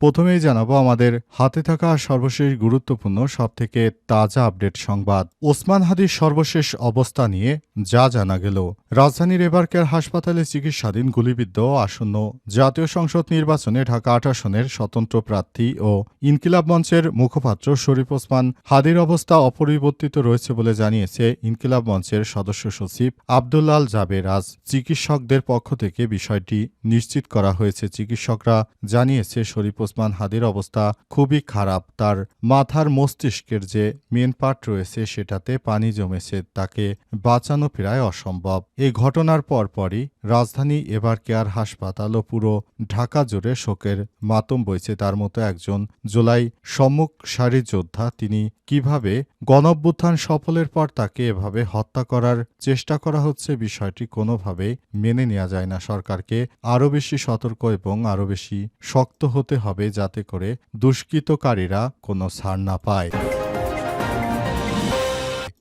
প্রথমেই জানাব আমাদের হাতে থাকা সর্বশেষ গুরুত্বপূর্ণ, সবথেকে তাজা আপডেট সংবাদ। ওসমান হাদির সর্বশেষ অবস্থা নিয়ে যা জানা গেল। রাজধানীর এবারকের হাসপাতালে চিকিৎসাধীন গুলিবিদ্ধ আসন্ন জাতীয় সংসদ নির্বাচনে ঢাকা আট আসনের স্বতন্ত্র প্রার্থী ও ইনকিলাব মঞ্চের মুখপাত্র শরীফ ওসমান হাদির অবস্থা অপরিবর্তিত রয়েছে বলে জানিয়েছে ইনকিলাব মঞ্চের সদস্য সচিব আবদুল্লাল জাবের। আজ চিকিৎসকদের পক্ষ থেকে বিষয়টি নিশ্চিত করা হয়েছে। চিকিৎসকরা জানিয়েছে, শরীফ ওসমান হাদির অবস্থা খুবই খারাপ। তার মাথার মস্তিষ্কের যে মেন পার্ট রয়েছে, সেটাতে পানি জমেছে, তাকে বাঁচানো প্রায় অসম্ভব। এই ঘটনার পরপরই রাজধানী এবার কেয়ার হাসপাতাল ও পুরো ঢাকা জুড়ে শোকের মাতম বইছে। তার মতো একজন জুলাই সম্মুখ সারি যোদ্ধা তিনি কীভাবে গণঅভ্যুত্থান সফলের পর তাকে এভাবে হত্যা করার চেষ্টা করা হচ্ছে, বিষয়টি কোনোভাবেই মেনে নেওয়া যায় না। সরকারকে আরও বেশি সতর্ক এবং আরও বেশি শক্ত হতে হবে। যাতে করে দুষ্কৃতকারীরা কোনো ছাড় না পায়।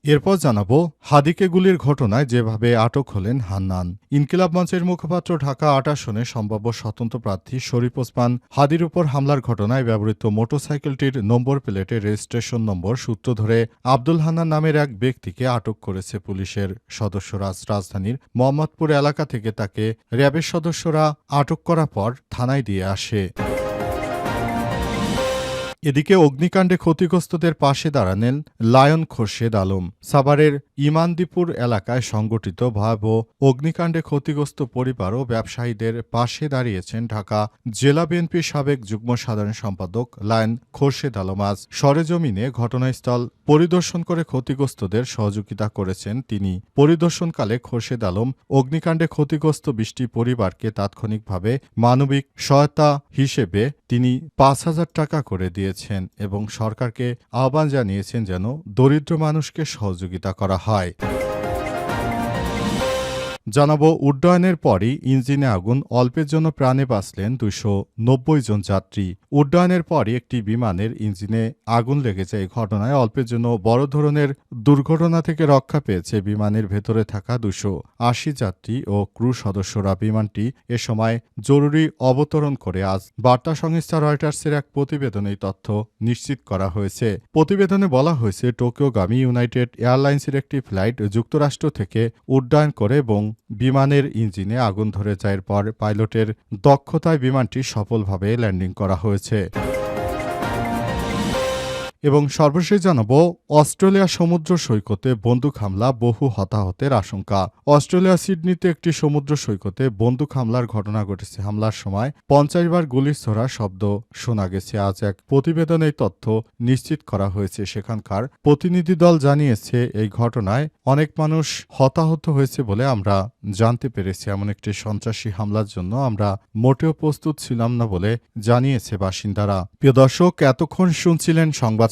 এরপর জানাব হাদিকে গুলির ঘটনায় যেভাবে আটক হলেন হান্নান। ইনকিলাব মঞ্চের মুখপাত্র ঢাকা আট আসনে সম্ভাব্য স্বতন্ত্র প্রার্থী শরীফ ওসমান হাদির উপর হামলার ঘটনায় ব্যবহৃত মোটরসাইকেলটির নম্বর প্লেটের রেজিস্ট্রেশন নম্বর সূত্র ধরে আব্দুল হান্নান নামের এক ব্যক্তিকে আটক করেছে পুলিশের সদস্যরা। রাজধানীর মোহাম্মদপুর এলাকা থেকে তাকে র্যাবের সদস্যরা আটক করার পর থানায় দিয়ে আসে। এদিকে অগ্নিকাণ্ডে ক্ষতিগ্রস্তদের পাশে দাঁড়ালেন লায়ন খোরশেদ আলম। সাভারের ইমানদীপুর এলাকায় সংগঠিত ভয়াবহ অগ্নিকাণ্ডে ক্ষতিগ্রস্ত পরিবার ও ব্যবসায়ীদের পাশে দাঁড়িয়েছেন ঢাকা জেলা বিএনপির সাবেক যুগ্ম সাধারণ সম্পাদক লায়ন খোরশেদ আলম। আজ সরেজমিনে ঘটনাস্থল পরিদর্শন করে ক্ষতিগ্রস্তদের সহযোগিতা করেছেন তিনি। পরিদর্শনকালে খোরশেদ আলম অগ্নিকাণ্ডে ক্ষতিগ্রস্ত বৃষ্টি পরিবারকে তাৎক্ষণিকভাবে মানবিক সহায়তা হিসেবে তিনি পাঁচ হাজার টাকা করে দিয়েছেন এবং সরকারকে আহ্বান জানিয়েছেন যেন দরিদ্র মানুষকে সহযোগিতা করা হয়। জানাব, উড্ডয়নের পরই ইঞ্জিনে আগুন, অল্পের জন্য প্রাণে বাঁচলেন দুশো নব্বই জন যাত্রী। উড্ডয়নের পরই একটি বিমানের ইঞ্জিনে আগুন লেগে যায় এই ঘটনায় অল্পের জন্য বড় ধরনের দুর্ঘটনা থেকে রক্ষা পেয়েছে বিমানের ভেতরে থাকা দুশো আশি যাত্রী ও ক্রু সদস্যরা। বিমানটি এ সময় জরুরি অবতরণ করে আজ বার্তা সংস্থা রয়টার্সের এক প্রতিবেদনে তথ্য নিশ্চিত করা হয়েছে। প্রতিবেদনে বলা হয়েছে, টোকিওগামী ইউনাইটেড এয়ারলাইন্সের একটি ফ্লাইট যুক্তরাষ্ট্র থেকে উড্ডয়ন করে এবং বিমানের ইঞ্জিনে আগুন ধরে যায় পর পাইলটের দক্ষতায় বিমানটি সফলভাবে ল্যান্ডিং করা হয়েছে। এবং সর্বশেষ জানাব, অস্ট্রেলিয়া সমুদ্র সৈকতে বন্দুক হামলা, বহু হতাহতের আশঙ্কা। অস্ট্রেলিয়া সিডনিতে একটি সমুদ্র সৈকতে বন্দুক হামলার ঘটনা ঘটেছে। হামলার সময় পঞ্চাশ বার গুলি ছোড়া শব্দ শোনা গেছে। আজ এক প্রতিবেদনে তথ্য নিশ্চিত করা হয়েছে। সেখানকার প্রতিনিধি দল জানিয়েছে, এই ঘটনায় অনেক মানুষ হতাহত হয়েছে বলে আমরা জানতে পেরেছি। এমন একটি সন্ত্রাসী হামলার জন্য আমরা মোটেও প্রস্তুত ছিলাম না বলে জানিয়েছে বাসিন্দারা। প্রিয় দর্শক, এতক্ষণ শুনছিলেন সংবাদ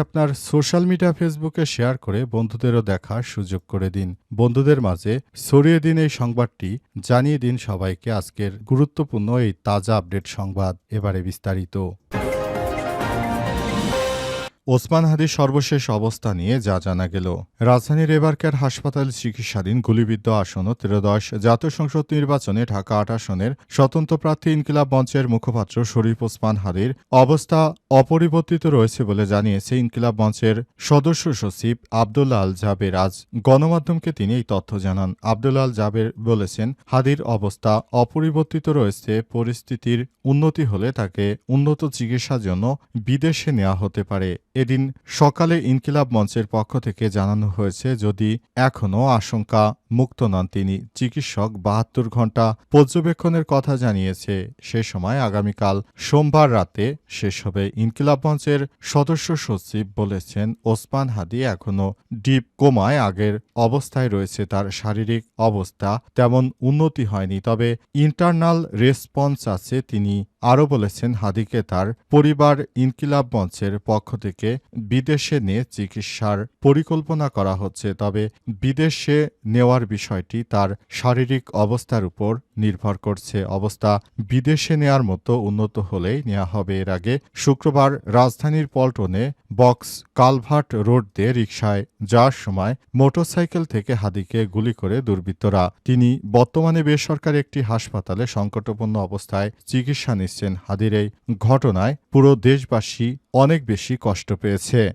আপনার সোশ্যাল মিডিয়া ফেসবুকে শেয়ার করে বন্ধুদেরও দেখার সুযোগ করে দিন। বন্ধুদের মাঝে ছড়িয়ে দিন এই সংবাদটি, জানিয়ে দিন সবাইকে আজকের গুরুত্বপূর্ণ এই তাজা আপডেট সংবাদ। এবারে বিস্তারিত। ওসমান হাদির সর্বশেষ অবস্থা নিয়ে যা জানা গেল। রাজধানীর এবারকার হাসপাতালে চিকিৎসাধীন গুলিবিদ্ধ আসন ত্রয়োদশ জাতীয় সংসদ নির্বাচনে ঢাকা আট আসনের স্বতন্ত্র প্রার্থী ইনকিলাব মঞ্চের মুখপাত্র শরীফ ওসমান হাদির অবস্থা অপরিবর্তিত রয়েছে বলে জানিয়েছে ইনকিলাব মঞ্চের সদস্য সচিব আবদুল্লা আল জাবের। আজ গণমাধ্যমকে তিনি এই তথ্য জানান। আবদুল্লা আল জাবের বলেছেন, হাদির অবস্থা অপরিবর্তিত রয়েছে, পরিস্থিতির উন্নতি হলে তাকে উন্নত চিকিৎসার জন্য বিদেশে নেওয়া হতে পারে। এদিন সকালে ইনকিলাব মঞ্চের পক্ষ থেকে জানানো হয়েছে যদি এখনও আশঙ্কা মুক্ত নন তিনি চিকিৎসক বাহাত্তর ঘণ্টা পর্যবেক্ষণের কথা জানিয়েছে। সে সময় আগামীকাল সোমবার রাতে শেষ হবে ইনকিলাব মঞ্চের সদস্য সচিব বলেছেন, ওসমান হাদি এখনও ডিপ কোমায় আগের অবস্থায় রয়েছে, তার শারীরিক অবস্থা তেমন উন্নতি হয়নি, তবে ইন্টারনাল রেসপন্স আছে, তিনি আরও বলেছেন হাদিকে তার পরিবার ইনকিলাব মঞ্চের পক্ষ থেকে বিদেশে নিয়ে চিকিৎসার পরিকল্পনা করা হচ্ছে, তবে বিদেশে নেওয়ার বিষয়টি তার শারীরিক অবস্থার উপর নির্ভর করছে। অবস্থা বিদেশে নেয়ার মতো উন্নত হলেই নেওয়া হবে। এর আগে শুক্রবার রাজধানীর পল্টনে বক্স কালভার্ট রোড দিয়ে রিকশায় যাওয়ার সময় মোটরসাইকেল থেকে হাদিকে গুলি করে দুর্বৃত্তরা। তিনি বর্তমানে বেসরকারি একটি হাসপাতালে সংকটপূর্ণ অবস্থায় চিকিৎসা নিচ্ছেন। হাদির এই ঘটনায় পুরো দেশবাসী অনেক বেশি কষ্ট পেয়েছে।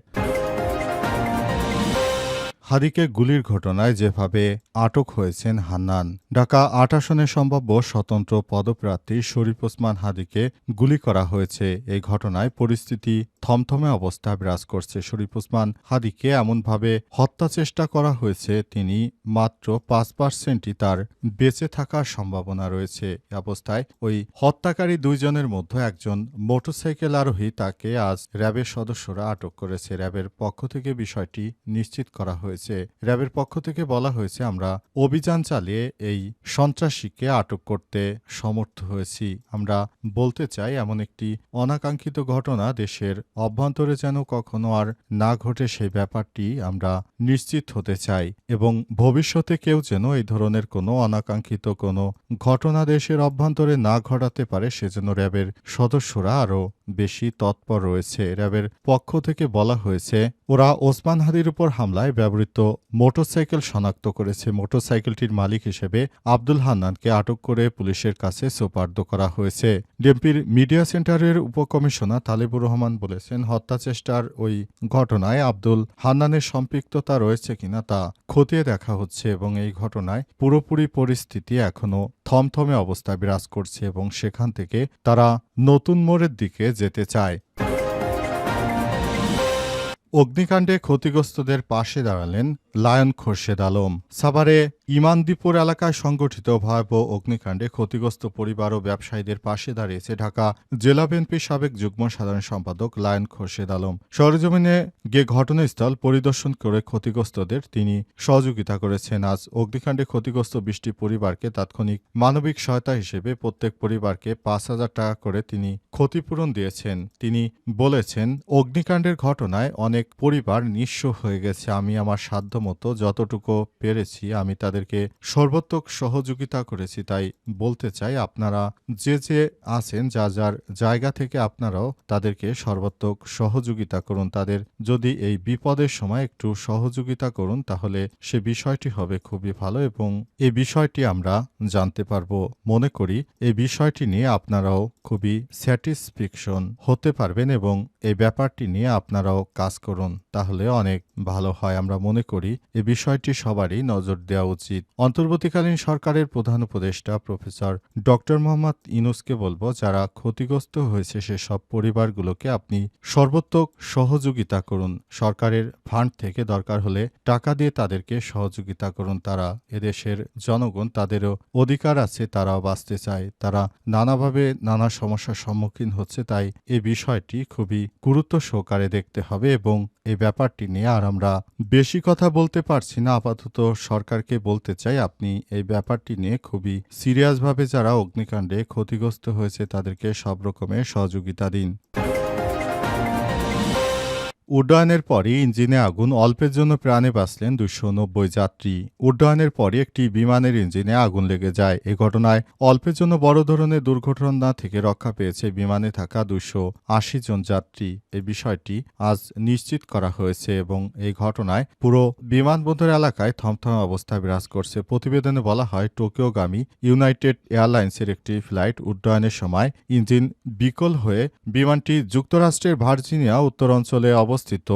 হাদিকে গুলির ঘটনায় যেভাবে আটক হয়েছেন হান্নান, ঢাকা আট আসনে সম্ভাব্য স্বতন্ত্র পদপ্রার্থী শরীফ ওসমান হাদিকে গুলি করা হয়েছে। এই ঘটনায় পরিস্থিতি থমথমে অবস্থা বিরাজ করছে শরীফ ওসমান হাদিকে। এমনভাবে হত্যা চেষ্টা করা হয়েছে, তিনি মাত্র পাঁচ পার্সেন্টই তার বেঁচে থাকার সম্ভাবনা রয়েছে। অবস্থায় ওই হত্যাকারী দুইজনের মধ্যে একজন মোটরসাইকেল আরোহী তাকে আজ র্যাবের সদস্যরা আটক করেছে। র্যাবের পক্ষ থেকে বিষয়টি নিশ্চিত করা হয়েছে। র্যাবের পক্ষ থেকে বলা হয়েছে, আমরা অভিযান চালিয়ে এই সন্ত্রাসীকে আটক করতে সমর্থ হয়েছি। আমরা বলতে চাই, এমন একটি অনাকাঙ্ক্ষিত ঘটনা দেশের অভ্যন্তরে যেন কখনো আর না ঘটে সেই ব্যাপারটি আমরা নিশ্চিত হতে চাই এবং ভবিষ্যতে কেউ যেন এই ধরনের কোনো অনাকাঙ্ক্ষিত কোনো ঘটনা দেশের অভ্যন্তরে না ঘটাতে পারে, সেজন্য র্যাবের সদস্যরা আরও বেশি তৎপর রয়েছে। র্যাবের পক্ষ থেকে বলা হয়েছে, ওরা ওসমান হাদির উপর হামলায় ব্যবহৃত মোটরসাইকেল শনাক্ত করেছে। মোটরসাইকেলটির মালিক হিসেবে আব্দুল হান্নানকে আটক করে পুলিশের কাছে সোপার্দ করা হয়েছে। ডিএমপির মিডিয়া সেন্টারের উপকমিশনার তালিবুর রহমান বলেছেন। হত্যা চেষ্টার ওই ঘটনায় আব্দুল হান্নানের সম্পৃক্ততা রয়েছে কিনা তা খতিয়ে দেখা হচ্ছে এবং এই ঘটনায় পুরোপুরি পরিস্থিতি এখনও থমথমে অবস্থা বিরাজ করছে এবং সেখান থেকে তারা নতুন মোড়ের দিকে যেতে চায়। অগ্নিকাণ্ডে ক্ষতিগ্রস্তদের পাশে দাঁড়ালেন লায়ন খোরশেদ আলম। সাভারে ইমানদীপুর এলাকায় সংগঠিত ভয়াবহ অগ্নিকাণ্ডে ক্ষতিগ্রস্ত পরিবার ও ব্যবসায়ীদের পাশে দাঁড়িয়েছে ঢাকা জেলা বিএনপির সাবেক যুগ্ম সাধারণ সম্পাদক লায়ন খোরশেদ আলম। সরজমিনে গিয়ে ঘটনাস্থল পরিদর্শন করে ক্ষতিগ্রস্তদের তিনি সহযোগিতা করেছেন। আজ অগ্নিকাণ্ডে ক্ষতিগ্রস্ত বৃষ্টি পরিবারকে তাৎক্ষণিক মানবিক সহায়তা হিসেবে প্রত্যেক পরিবারকে পাঁচ হাজার টাকা করে তিনি ক্ষতিপূরণ দিয়েছেন। তিনি বলেছেন, অগ্নিকাণ্ডের ঘটনায় অনেক পরিবার নিঃস্ব হয়ে গেছে। আমি আমার সাধ্যমতো যতটুকু পেরেছি, আমি তাদেরকে সর্বোত্তক সহযোগিতা করেছি, তাই বলতে চাই আপনারা যে যে আছেন, যা যার জায়গা থেকে আপনারাও তাদেরকে সর্বোত্তক সহযোগিতা করুন। তাদের যদি এই বিপদের সময় একটু সহযোগিতা করুন, তাহলে সে বিষয়টি হবে খুবই ভালো এবং এ বিষয়টি আমরা জানতে পারব। মনে করি এই বিষয়টি নিয়ে আপনারাও খুবই স্যাটিসফ্যাকশন হতে পারবেন এবং এই ব্যাপারটি নিয়ে আপনারাও কাজ করুন, তাহলে অনেক ভালো হয়। আমরা মনে করি এ বিষয়টি সবারই নজর দেওয়া উচিত। অন্তর্বর্তীকালীন সরকারের প্রধান উপদেষ্টা প্রফেসর ডক্টর মোহাম্মদ ইনুসকে বলব, যারা ক্ষতিগ্রস্ত হয়েছে সেসব পরিবারগুলোকে আপনি সর্বোত্তক সহযোগিতা করুন। সরকারের ফান্ড থেকে দরকার হলে টাকা দিয়ে তাদেরকে সহযোগিতা করুন। তারা এদেশের জনগণ, তাদেরও অধিকার আছে, তারাও বাঁচতে চায়। তারা নানাভাবে নানা সমস্যার সম্মুখীন হচ্ছে, তাই এ বিষয়টি খুবই গুরুত্ব সহকারে দেখতে হবে এবং এ ব্যাপারটি নিয়ে আর আমরা বেশি কথা বলতে পারছি না। আপাতত সরকারকে বলতে চাই, আপনি এই ব্যাপারটি নিয়ে খুবই সিরিয়াসভাবে যারা অগ্নিকাণ্ডে ক্ষতিগ্রস্ত হয়েছে, তাদেরকে সব রকমের সহযোগিতা দিন। উড্ডয়নের পরই ইঞ্জিনে আগুন, অল্পের জন্য প্রাণে বাঁচলেন দুশো নব্বই যাত্রী। উড্ডয়নের পরই একটি বিমানের ইঞ্জিনে আগুন লেগে যায়। এ ঘটনায় অল্পের জন্য বড় ধরনের দুর্ঘটনা থেকে রক্ষা পেয়েছে বিমানে থাকা দুশো আশি জন যাত্রী। এই বিষয়টি আজ নিশ্চিত করা হয়েছে এবং এই ঘটনায় পুরো বিমানবন্দর এলাকায় থমথমে অবস্থা বিরাজ করছে। প্রতিবেদনে বলা হয়, টোকিওগামী ইউনাইটেড এয়ারলাইন্সের একটি ফ্লাইট উড্ডয়নের সময় ইঞ্জিন বিকল হয়ে বিমানটি যুক্তরাষ্ট্রের ভার্জিনিয়া উত্তর অঞ্চলে অবস্থিত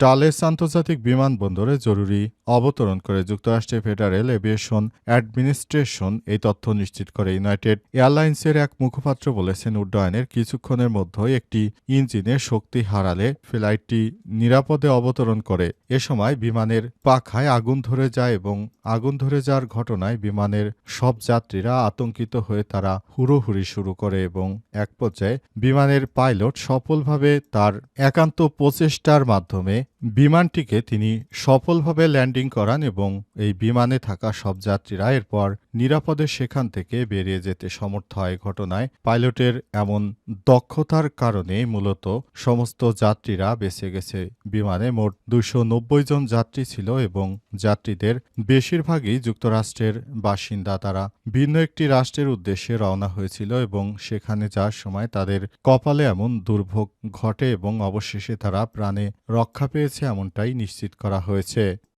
ডালেস আন্তর্জাতিক বিমানবন্দরে জরুরি অবতরণ করে যুক্তরাষ্ট্রের ফেডারেল এভিয়েশন অ্যাডমিনিস্ট্রেশন এই তথ্য নিশ্চিত করে ইউনাইটেড এয়ারলাইন্সের এক মুখপাত্র বলেছেন, উড্ডয়নের কিছুক্ষণের মধ্যেই একটি ইঞ্জিনে শক্তি হারালে ফ্লাইটটি নিরাপদে অবতরণ করে। এ সময় বিমানের পাখায় আগুন ধরে যায় এবং আগুন ধরে যাওয়ার ঘটনায় বিমানের সব যাত্রীরা আতঙ্কিত হয়ে তারা হুড়োহুড়ি শুরু করে এবং এক পর্যায়ে বিমানের পাইলট সফলভাবে তার একান্ত প্রচেষ্টার মাধ্যমে বিমানটিকে তিনি সফলভাবে ল্যান্ডিং করান এবং এই বিমানে থাকা সব যাত্রীরা এরপর নিরাপদে সেখান থেকে বেরিয়ে যেতে সমর্থ হয় ঘটনায়। পাইলটের এমন দক্ষতার কারণে মূলত সমস্ত যাত্রীরা বেঁচে গেছে। বিমানে মোট দুশো জন যাত্রী ছিল এবং যাত্রীদের বেশিরভাগই যুক্তরাষ্ট্রের বাসিন্দা। তারা ভিন্ন একটি রাষ্ট্রের উদ্দেশ্যে রওনা হয়েছিল এবং সেখানে যাওয়ার সময় তাদের কপালে এমন দুর্ভোগ ঘটে এবং অবশেষে তারা প্রাণে রক্ষা পেয়েছে। এমনটাই নিশ্চিত করা হয়েছে।